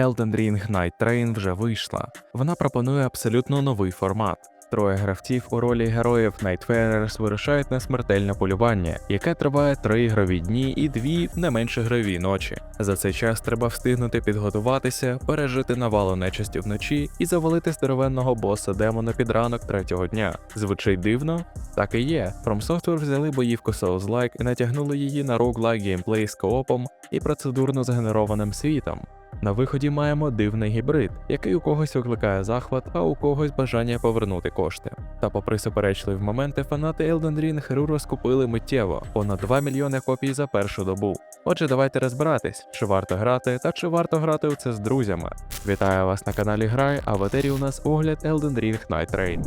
Elden Ring Night Train вже вийшла. Вона пропонує абсолютно новий формат. Троє гравців у ролі героїв Nightfarers вирушають на смертельне полювання, яке триває три ігрові дні і дві не менш ігрові ночі. За цей час треба встигнути підготуватися, пережити навалу нечисті вночі і завалити здоровенного боса демона під ранок третього дня. Звучить дивно? Так і є. From Software взяли боївку Souls-like і натягнули її на roguelike геймплей з коопом і процедурно згенерованим світом. На виході маємо дивний гібрид, який у когось викликає захват, а у когось бажання повернути кошти. Та попри суперечливі моменти, фанати Elden Ring гру розкупили миттєво понад 2 мільйони копій за першу добу. Отже, давайте розбиратись, чи варто грати та чи варто грати у це з друзями. Вітаю вас на каналі Грай, а в етері у нас огляд Elden Ring Night Train.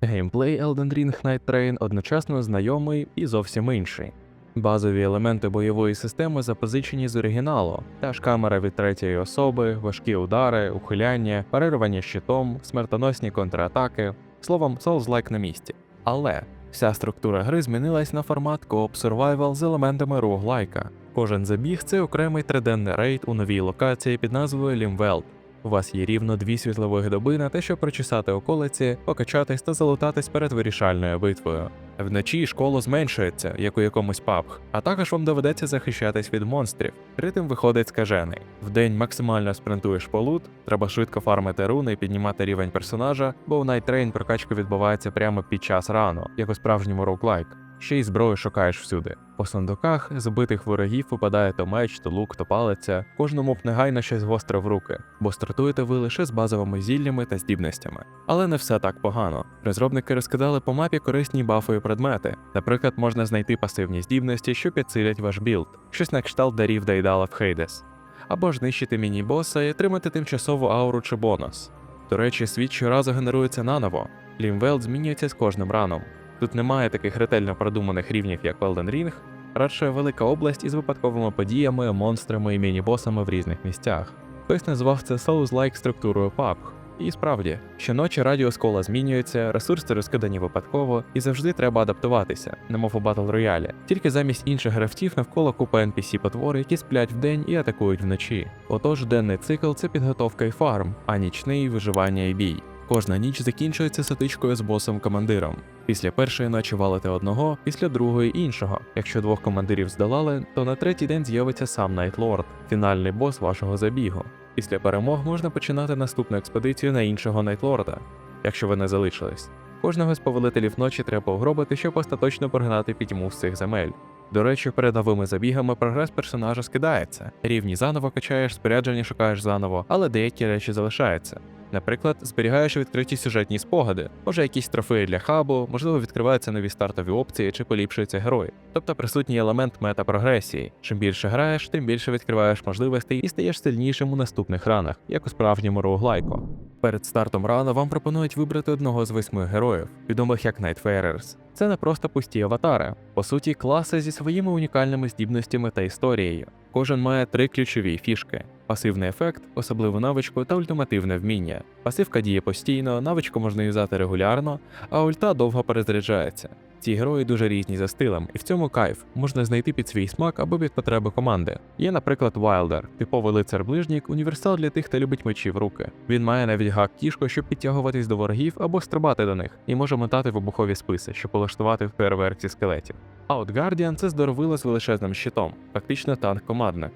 Геймплей Elden Ring Night Train одночасно знайомий і зовсім інший. Базові елементи бойової системи запозичені з оригіналу, та ж камера від третьої особи, важкі удари, ухиляння, парирування щитом, смертоносні контратаки, словом, Souls-like на місці. Але вся структура гри змінилась на формат Co-op Survival з елементами роглайка. Кожен забіг це окремий триденний рейд у новій локації під назвою Лімвелд. У вас є рівно дві світлових доби на те, щоб прочесати околиці, покачатись та залутатись перед вирішальною битвою. Вночі школа зменшується, як у якомусь PUBG, а також вам доведеться захищатись від монстрів. Ритм виходить скажений. Вдень максимально спринтуєш по лут, треба швидко фармити руни і піднімати рівень персонажа, бо у найтрейн прокачка відбувається прямо під час рану, як у справжньому роуглайк. Ще й зброю шукаєш всюди. По сундуках збитих ворогів випадає то меч, то лук, то палиця. Кожному б негайно щось гостре в руки, бо стартуєте ви лише з базовими зіллями та здібностями. Але не все так погано. Розробники розкидали по мапі корисні бафи і предмети. Наприклад, можна знайти пасивні здібності, що підсилять ваш білд, щось на кшталт дарів Дейдала в Хейдес. Або ж нищити міні-боса і отримати тимчасову ауру чи бонус. До речі, світ щоразу генерується наново. Лімвелд змінюється з кожним раном. Тут немає таких ретельно продуманих рівнів, як в Elden Ring, радше велика область із випадковими подіями, монстрами і міні-босами в різних місцях. Хтось назвав це Souls-like структурою PUBG. І справді, щоночі радіус кола змінюється, ресурси розкидані випадково, і завжди треба адаптуватися, немов у Battle Royale. Тільки замість інших гравців навколо купа NPC потвори, які сплять вдень і атакують вночі. Отож, денний цикл це підготовка і фарм, а нічний виживання і бій. Кожна ніч закінчується сутичкою з босом-командиром. Після першої ночі валите одного, після другої іншого. Якщо двох командирів здолали, то на третій день з'явиться сам Найтлорд, фінальний бос вашого забігу. Після перемог можна починати наступну експедицію на іншого Найтлорда, якщо ви не залишились. Кожного з повелителів ночі треба огробити, щоб остаточно прогнати пітьму з цих земель. До речі, перед новими забігами прогрес персонажа скидається. Рівні заново качаєш, спорядження шукаєш заново, але деякі речі залишаються. Наприклад, зберігаєш відкриті сюжетні спогади, може якісь трофеї для хабу, можливо, відкриваються нові стартові опції чи поліпшуються герої. Тобто присутній елемент метапрогресії. Чим більше граєш, тим більше відкриваєш можливостей і стаєш сильнішим у наступних ранах, як у справжньому роуглайку. Перед стартом рана вам пропонують вибрати одного з восьми героїв, відомих як Nightfarers. Це не просто пусті аватари, по суті, класи зі своїми унікальними здібностями та історією. Кожен має три ключові фішки: пасивний ефект, особливу навичку та ультимативне вміння. Пасивка діє постійно, навичку можна юзати регулярно, а ульта довго перезаряджається. Ці герої дуже різні за стилем, і в цьому кайф можна знайти під свій смак або під потреби команди. Є, наприклад, Wilder, типовий лицар-ближнік, універсал для тих, хто любить мечі в руки. Він має навіть гак кішко, щоб підтягуватись до ворогів або стрибати до них, і може мотати вибухові списи, щоб полаштувати в переверці скелетів. А от Guardian – це здоровило з величезним щитом, фактично танк командник.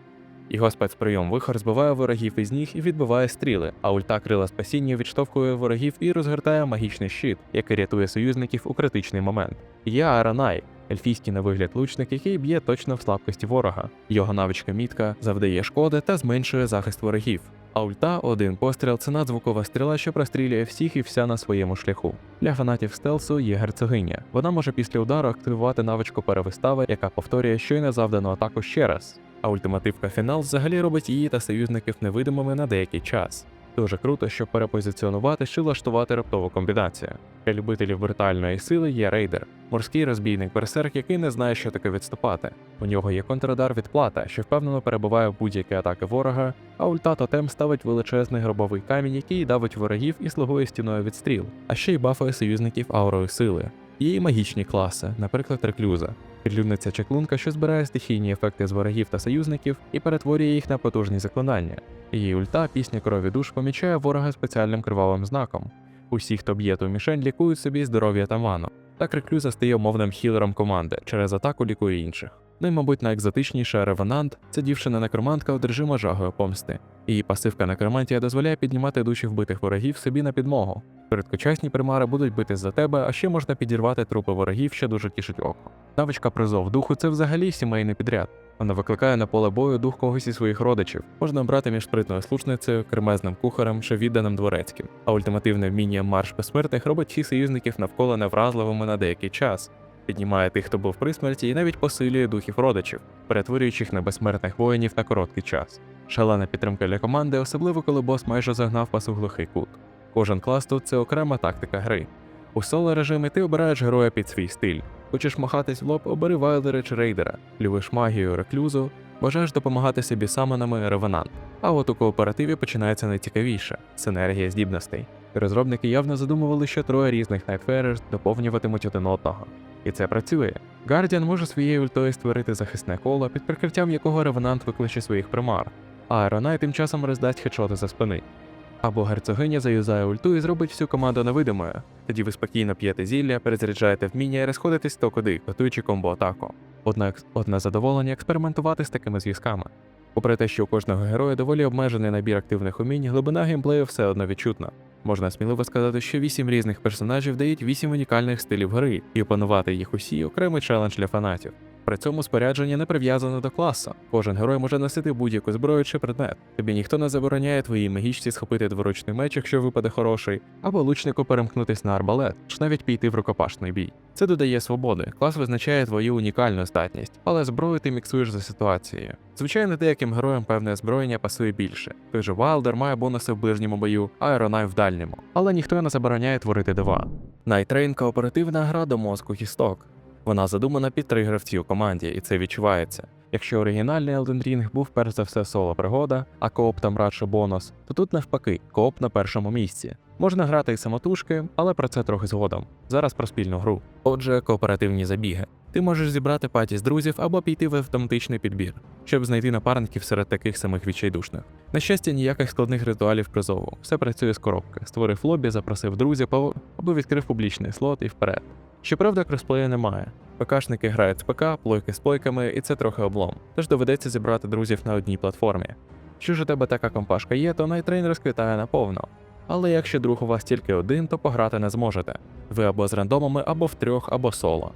Його спецприйом вихор збиває ворогів із ніг і відбиває стріли, а ульта крила спасіння відштовхує ворогів і розгортає магічний щит, який рятує союзників у критичний момент. Є Аранай, ельфійський на вигляд лучник, який б'є точно в слабкості ворога. Його навичка мітка завдає шкоди та зменшує захист ворогів. А ульта один постріл це надзвукова стріла, що прострілює всіх і вся на своєму шляху. Для фанатів стелсу є герцогиня. Вона може після удару активувати навичку перевистави, яка повторює щойно завдану атаку ще раз. А ультимативка фінал взагалі робить її та союзників невидимими на деякий час. Дуже круто, щоб перепозиціонувати чи влаштувати раптову комбінацію. Для любителів брутальної сили є рейдер, морський розбійник берсерк, який не знає, що таке відступати. У нього є контрадар відплата, що впевнено перебуває в будь-які атаки ворога, а ульта тотем ставить величезний гробовий камінь, який давить ворогів і слугує стіною від стріл, а ще й бафує союзників аурою сили. Є і магічні класи, наприклад, реклюза. Підлюдниця чаклунка, що збирає стихійні ефекти з ворогів та союзників і перетворює їх на потужні заклинання. Її ульта пісня крові душ помічає ворога спеціальним кривавим знаком. Усі, хто б'є ту мішень, лікують собі здоров'я та ману. Так реклюза стає умовним хілером команди, через атаку лікує інших. Ну і, мабуть, найекзотичніша ревенант це дівчина-некромантка одержима жагою помсти. Її пасивка некромантія дозволяє піднімати душі вбитих ворогів собі на підмогу. Короткочасні примари будуть бити за тебе, а ще можна підірвати трупи ворогів, що дуже тішить око. Навичка призов духу це взагалі сімейний підряд. Вона викликає на поле бою дух когось із своїх родичів. Можна обрати між спритною слушницею, кремезним кухарем чи відданим дворецьким. А ультимативне вміння марш безсмертних робить всіх союзників навколо невразливими на деякий час. Піднімає тих, хто був при смерті, і навіть посилює духів родичів, перетворюючи їх на безсмертних воїнів на короткий час. Шалена підтримка для команди, особливо коли бос майже загнав вас у глухий кут. Кожен клас тут це окрема тактика гри. У соло режимі ти обираєш героя під свій стиль. Хочеш махатись в лоб, обери вайлдера чи рейдера, любиш магію, реклюзу, бажаєш допомагати собі самонами ревенант. А от у кооперативі починається найцікавіше синергія здібностей. Розробники явно задумували, що троє різних Nightfarers доповнюватимуть один одного. І це працює. Гардіан може своєю ультою створити захисне коло, під прикриттям якого ревенант викличе своїх примар, а Аеронай тим часом роздасть хедшоти за спини. Або герцогиня заюзає ульту і зробить всю команду невидимою. Тоді ви спокійно п'єте зілля, перезаряджаєте вміння і розходитесь то куди, готуючи комбо-атаку. Однак одне задоволення експериментувати з такими зв'язками. Попри те, що у кожного героя доволі обмежений набір активних умінь, глибина геймплею все одно відчутна. Можна сміливо сказати, що вісім різних персонажів дають вісім унікальних стилів гри, і опанувати їх усі окремий челендж для фанатів. При цьому спорядження не прив'язане до класу. Кожен герой може носити будь-яку зброю чи предмет. Тобі ніхто не забороняє твоїй магічці схопити дворучний меч, якщо випаде хороший, або лучнику перемкнутись на арбалет, чи навіть піти в рукопашний бій. Це додає свободи. Клас визначає твою унікальну здатність, але зброю ти міксуєш за ситуацією. Звичайно, деяким героям певне озброєння пасує більше. Той же Вайлдер має бонуси в ближньому бою, а Аеронай в дальньому. Але ніхто не забороняє творити дива. Найтрейн кооперативна гра до мозку кісток. Вона задумана під три гравці у команді, і це відчувається. Якщо оригінальний Elden Ring був перш за все соло пригода, а кооп там радше бонус, то тут навпаки, кооп на першому місці. Можна грати і самотужки, але про це трохи згодом. Зараз про спільну гру. Отже, кооперативні забіги. Ти можеш зібрати паті з друзів або піти в автоматичний підбір, щоб знайти напарників серед таких самих відчайдушних. На щастя, ніяких складних ритуалів призову. Все працює з коробки. Створив лобі, запросив друзів або відкрив публічний слот і вперед. Щоправда, кросплею немає. ПКшники грають з ПК, плойки з плойками, і це трохи облом. Тож доведеться зібрати друзів на одній платформі. Що ж у тебе така компашка є, то найтрейн розквітає наповно. Але якщо друг у вас тільки один, то пограти не зможете. Ви або з рандомами, або в трьох, або соло.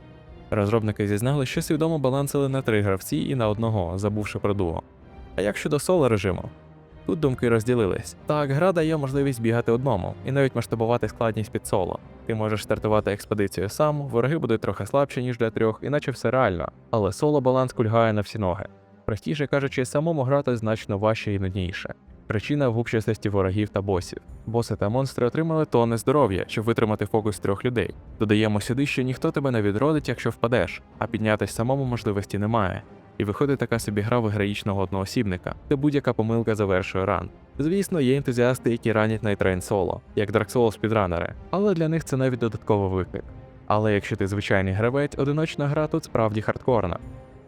Розробники зізнали, що свідомо балансили на три гравці і на одного, забувши про дуо. А як щодо соло режиму? Тут думки розділились. Так, гра дає можливість бігати одному і навіть масштабувати складність під соло. Ти можеш стартувати експедицію сам, вороги будуть трохи слабші, ніж для трьох, іначе все реально, але соло баланс кульгає на всі ноги. Простіше кажучи, самому грати значно важче і нудніше. Причина в губчастості ворогів та босів. Боси та монстри отримали тонни здоров'я, щоб витримати фокус трьох людей. Додаємо сюди, що ніхто тебе не відродить, якщо впадеш, а піднятись самому можливості немає. І виходить така собі гра в героїчного одноосібника, де будь-яка помилка завершує ран. Звісно, є ентузіасти, які ранять найтрейн соло, як Dark Souls підранери, але для них це навіть додатковий виклик. Але якщо ти звичайний гравець, одиночна гра тут справді хардкорна.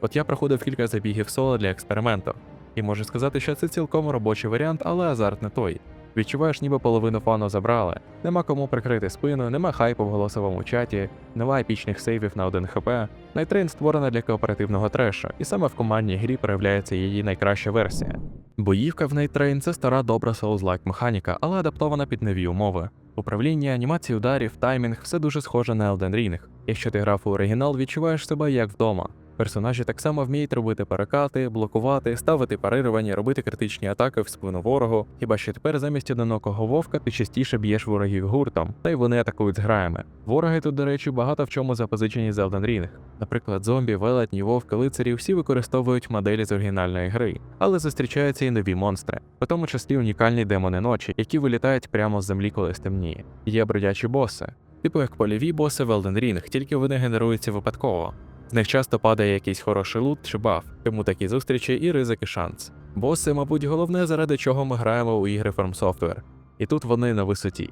От я проходив кілька забігів соло для експерименту, і можу сказати, що це цілком робочий варіант, але азарт не той. Відчуваєш, ніби половину фану забрали, нема кому прикрити спину, нема хайпу в голосовому чаті, нема епічних сейвів на 1 хп. Найтрейн створена для кооперативного трешу, і саме в командній грі проявляється її найкраща версія. Боївка в Найтрейн це стара добра Souls-like механіка, але адаптована під нові умови. Управління, анімації ударів, таймінг все дуже схоже на Elden Ring. Якщо ти грав у оригінал, відчуваєш себе як вдома. Персонажі так само вміють робити перекати, блокувати, ставити парирування, робити критичні атаки в спину ворогу. Хіба що тепер замість одинокого вовка ти частіше б'єш ворогів гуртом, та й вони атакують з граями. Вороги тут, до речі, багато в чому запозичені з Elden Ring. Наприклад, зомбі, велетні, вовки, лицарі всі використовують моделі з оригінальної гри, але зустрічаються і нові монстри, в тому числі унікальні демони ночі, які вилітають прямо з землі, коли стемніє. Є бродячі боси. Типу як польові боси в Elden Ring, тільки вони генеруються випадково. З них часто падає якийсь хороший лут чи баф, тому такі зустрічі і ризик і шанс. Боси, мабуть, головне, заради чого ми граємо у ігри From Software. І тут вони на висоті.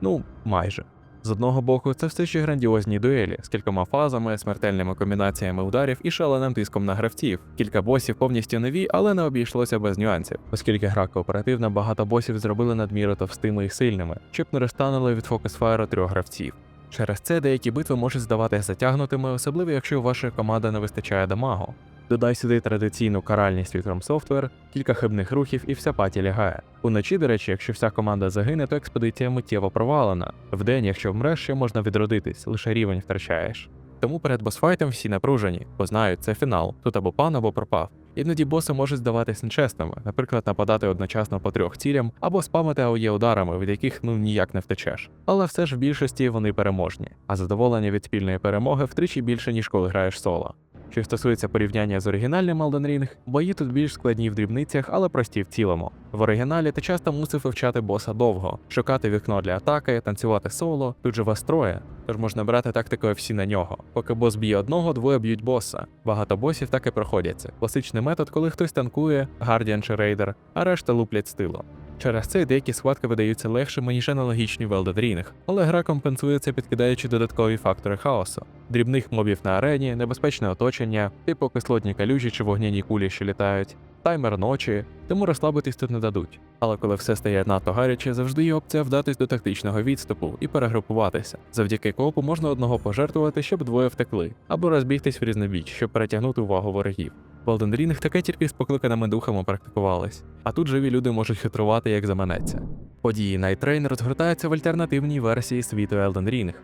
Ну, майже. З одного боку, це все ще грандіозні дуелі з кількома фазами, смертельними комбінаціями ударів і шаленим тиском на гравців. Кілька босів повністю нові, але не обійшлося без нюансів, оскільки гра кооперативна, багато босів зробили надміру товстими і сильними, щоб не розтанули від фокус-файру трьох гравців. Через це деякі битви можуть здаватися затягнутими, особливо якщо у вашої команди не вистачає дамагу. Додай сюди традиційну каральність від From Software, кілька хибних рухів і вся паті лягає. Уночі, до речі, якщо вся команда загине, то експедиція миттєво провалена. Вдень, якщо вмреш, ще можна відродитись, лише рівень втрачаєш. Тому перед босфайтом всі напружені, бо знають, це фінал, тут або пан, або пропав. Іноді боси можуть здаватись нечесними, наприклад, нападати одночасно по трьох цілям або спамити АОЄ ударами, від яких ну ніяк не втечеш. Але все ж в більшості вони переможні, а задоволення від спільної перемоги втричі більше, ніж коли граєш соло. Що стосується порівняння з оригінальним Elden Ring, бої тут більш складні в дрібницях, але прості в цілому. В оригіналі ти часто мусив вивчати боса довго, шукати вікно для атаки, танцювати соло, тут же вас троє, тож можна брати тактикою всі на нього. Поки бос б'є одного, двоє б'ють боса. Багато босів так і проходяться. Класичний метод, коли хтось танкує, гардіан чи рейдер, а решта луплять стило. Через це деякі схватки видаються легшими, ніж аналогічні в Elden але гра компенсується, підкидаючи додаткові фактори хаосу, дрібних мобів на арені, небезпечне оточення, типу кислотні калюжі чи вогняні кулі, що літають, таймер ночі, тому розслабитись тут не дадуть. Але коли все стає надто гаряче, завжди є опція вдатись до тактичного відступу і перегрупуватися. Завдяки коопу можна одного пожертвувати, щоб двоє втекли, або розбігтись в різнобіч, щоб перетягнути увагу ворогів. В Elden Ring таке тільки з покликаними духами практикувалось, а тут живі люди можуть хитрувати, як заманеться. Події Night Train розгортаються в альтернативній версії світу Elden Ring.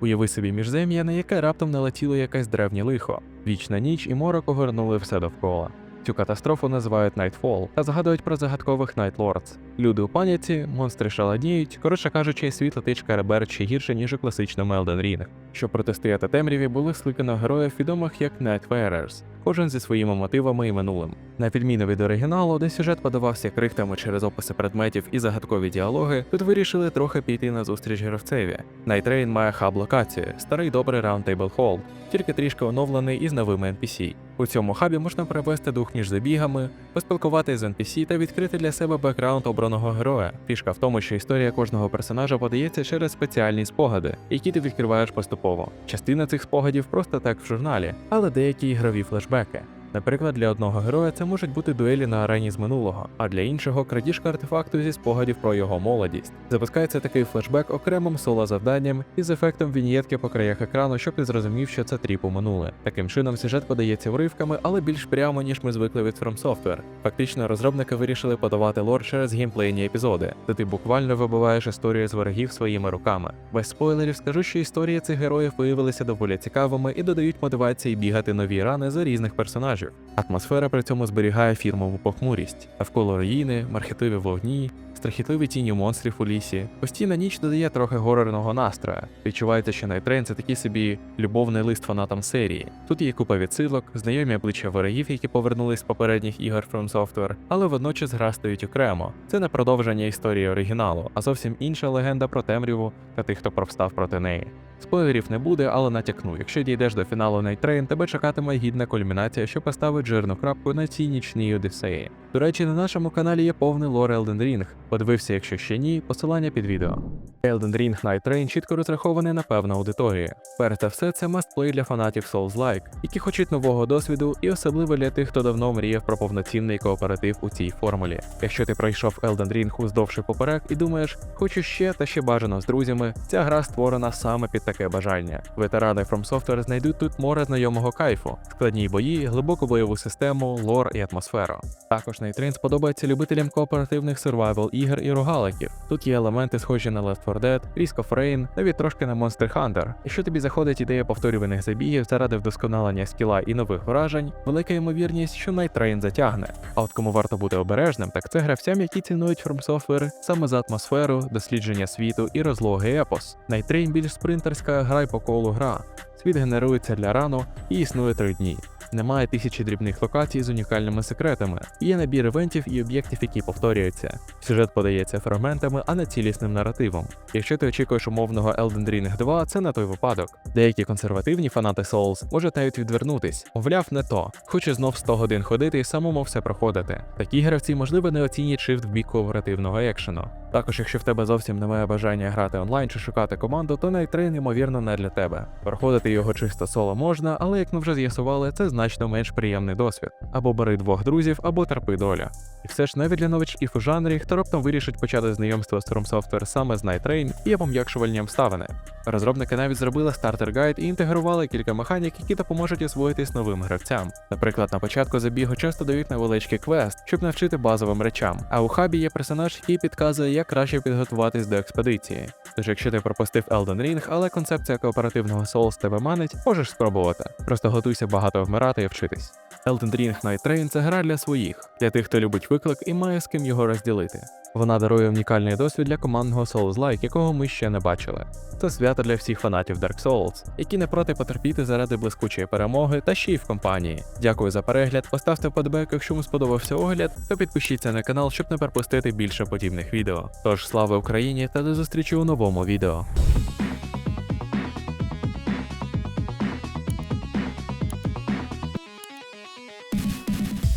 Уяви собі міжзем'я, на яке раптом налетіло якесь древнє лихо. Вічна ніч і морок огорнули все довкола. Цю катастрофу називають Nightfall та згадують про загадкових Lords. Люди у паніці, монстри шаладіють, коротше кажучи, світ летить шкаребер ще гірше, ніж у класичному Elden Ring. Щоб протистояти темряві, було скликано героїв, відомих як Nightfarers, кожен зі своїми мотивами і минулим. На відміну від оригіналу, де сюжет подавався крихтами через описи предметів і загадкові діалоги, тут вирішили трохи піти на зустріч гравцеві. Train має хаб-локацію, старий добрий Roundtable Hall, тільки трішки оновлений із новими NPC. У цьому хабі можна привести дух між забігами, поспілкуватися з NPC та відкрити для себе бекграунд обраного героя. Фішка в тому, що історія кожного персонажа подається через спеціальні спогади, які ти відкриваєш поступово. Частина цих спогадів просто так в журналі, але деякі ігрові флешбеки. Наприклад, для одного героя це можуть бути дуелі на арені з минулого, а для іншого крадіжка артефакту зі спогадів про його молодість. Запускається такий флешбек окремим соло завданням із ефектом віньєтки по краях екрану, щоб ти зрозумів, що це тріп у минуле. Таким чином, сюжет подається уривками, але більш прямо, ніж ми звикли від From Software. Фактично, розробники вирішили подавати лор через геймплейні епізоди, де ти буквально вибиваєш історію з ворогів своїми руками. Без спойлерів скажу, що історії цих героїв виявилися доволі цікавими і додають мотивації бігати нові рани за різних персонажів. Атмосфера при цьому зберігає фірмову похмурість, навколо руїни, мархетливі вогні, страхітливі тіні монстрів у лісі. Постійна ніч додає трохи горорного настрою. Відчувається, що Train – це такий собі любовний лист фанатам серії. Тут є купа відсилок, знайомі обличчя ворогів, які повернулись з попередніх ігор From Software, але водночас гра стоїть окремо. Це не продовження історії оригіналу, а зовсім інша легенда про темряву та тих, хто повстав проти неї. Спойлерів не буде, але натякну. Якщо дійдеш до фіналу Train, тебе чекатиме гідна кульмінація, що поставить жирну крапку на цій нічній одіссеї. До речі, на нашому каналі є повний лор Elden Ring. Подивився, якщо ще ні, посилання під відео. Elden Ring Night чітко розрахований на певну аудиторію. Перш за все, це мастплей для фанатів Souls-like, які хочуть нового досвіду, і особливо для тих, хто давно мріяв про повноцінний кооператив у цій формулі. Якщо ти пройшов Elden Ring уздовж і поперек і думаєш, хочу ще та ще бажано з друзями, ця гра створена саме під таке бажання. Ветерани From Software знайдуть тут море знайомого кайфу, складні бої, глибоку бойову систему, лор і атмосферу. Також Night сподобається любителям кооперативних survival ігор і рогаликів. Тут є елементи, схожі на Left 4 Dead, Risk of Rain, навіть трошки на Monster Hunter. Якщо тобі заходить ідея повторюваних забігів заради вдосконалення скіла і нових вражень, велика ймовірність, що Train затягне. А от кому варто бути обережним, так це гравцям, які цінують From Software саме за атмосферу, дослідження світу і розлогий епос. Train більш спринтерська грай по колу гра. Світ генерується для рану і існує три дні. Немає тисячі дрібних локацій з унікальними секретами. Є набір івентів і об'єктів, які повторюються. Сюжет подається фрагментами, а не цілісним наративом. Якщо ти очікуєш умовного Elden Ring 2, це не той випадок. Деякі консервативні фанати Souls можуть навіть відвернутись, мовляв, не то. Хоче знов 100 годин ходити і самому все проходити. Такі гравці, можливо, не оцінять шифт в бік кооперативного екшену. Також, якщо в тебе зовсім немає бажання грати онлайн чи шукати команду, то Train, ймовірно, не для тебе. Проходити його чисто соло можна, але як ми вже з'ясували, це значно менш приємний досвід. Або бери двох друзів, або терпи доля. І все ж навіть для новачків у жанрі, хто раптом вирішить почати знайомство з From Software саме з Night Train, є пом'якшувальні обставини. Розробники навіть зробили стартер гайд і інтегрували кілька механік, які допоможуть освоїтись новим гравцям. Наприклад, на початку забігу часто дають невеличкий квест, щоб навчити базовим речам. А у хабі є персонаж, який підказує, як краще підготуватись до експедиції. Тож, якщо ти пропустив Elden Ring, але концепція кооперативного Souls тебе манить, можеш спробувати. Просто готуйся багато вмирати і вчитись. Elden Ring Night Train – це гра для своїх, для тих, хто любить виклик і має з ким його розділити. Вона дарує унікальний досвід для командного Souls-like, якого ми ще не бачили. Це свято для всіх фанатів Dark Souls, які не проти потерпіти заради блискучої перемоги та ще й в компанії. Дякую за перегляд, поставте вподобайку, якщо вам сподобався огляд, та підпишіться на канал, щоб не пропустити більше подібних відео. Тож слава Україні та до зустрічі у новому відео.